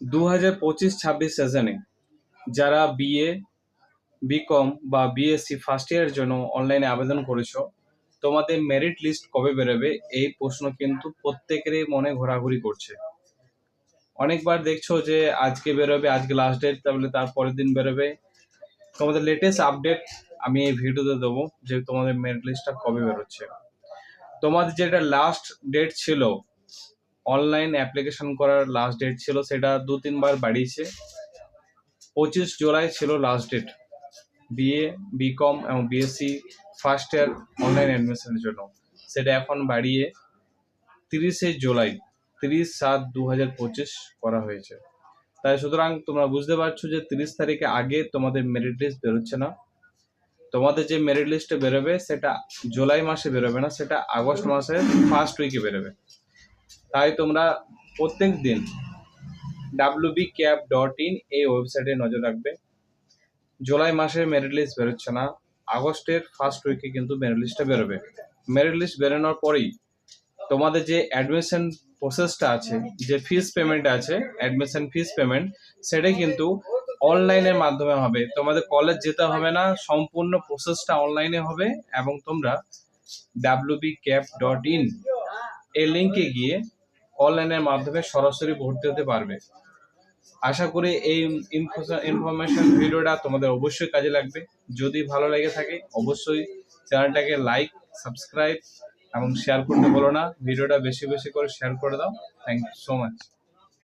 দু হাজার পঁচিশ ছাব্বিশ সেশনে যারা বিএ বিকম বা বিএসসি ফার্স্ট ইয়ারের জন্য অনলাইনে আবেদন করেছ, তোমাদের মেরিট লিস্ট কবে বেরোবে এই প্রশ্ন কিন্তু প্রত্যেকেরই মনে ঘোরাঘুরি করছে। অনেকবার দেখছ যে আজকে বেরোবে, আজকে লাস্ট ডেট তাহলে তার পরের দিন বেরোবে। তোমাদের লেটেস্ট আপডেট আমি এই ভিডিওতে দেবো যে তোমাদের মেরিট লিস্টটা কবে বেরোচ্ছে। তোমাদের যেটা লাস্ট ডেট ছিল অনলাইন অ্যাপ্লিকেশন করার লাস্ট ডেট ছিল, সেটা দু, তিনবার বাড়িয়েছে। পঁচিশ জুলাই ছিল লাস্ট ডেট বিএ বিকম এবং বিএসসি ফার্স্ট ইয়ার অনলাইন অ্যাডমিশনের জন্য। সেটা এখন বাড়িয়ে তিরিশে জুলাই, তিরিশ সাত দু হাজার পঁচিশ করা হয়েছে। তাই সুতরাং তোমরা বুঝতে পারছ যে তিরিশ তারিখে আগে তোমাদের মেরিট লিস্ট বেরোচ্ছে না। তোমাদের যে মেরিট লিস্টে বেরোবে, সেটা জুলাই মাসে বেরোবে না, সেটা আগস্ট মাসের ফার্স্ট উইকে বেরোবে। তাই তোমরা প্রত্যেক দিন W B cab dot in এই ওয়েবসাইটে নজর রাখবে। জুলাই মাসে মেরিট লিস্ট বেরোচ্ছে না। আগস্টের ফার্স্ট উইকে কিন্তু মেরিট লিস্টটা বেরোবে। মেরিট লিস্ট বেরোনোর পরেই তোমাদের যে অ্যাডমিশন প্রসেসটা আছে, যে ফিস পেমেন্ট আছে অ্যাডমিশন ফিস পেমেন্ট সেটাই কিন্তু অনলাইনের মাধ্যমে হবে। তোমাদের কলেজ যেতে হবে না, সম্পূর্ণ প্রসেসটা অনলাইনে হবে এবং তোমরা W B cab dot in এই লিঙ্কে গিয়ে অনলাইনের মাধ্যমে সরাসরি ভর্তি হতে পারবে। আশা করি এই ইনফরমেশন ভিডিওটা তোমাদের অবশ্যই কাজে লাগবে। যদি ভালো লেগে থাকে, অবশ্যই চ্যানেলটাকে লাইক সাবস্ক্রাইব এবং শেয়ার করতে বলো না। ভিডিওটা বেশি বেশি করে শেয়ার করে দাও। Thank you so much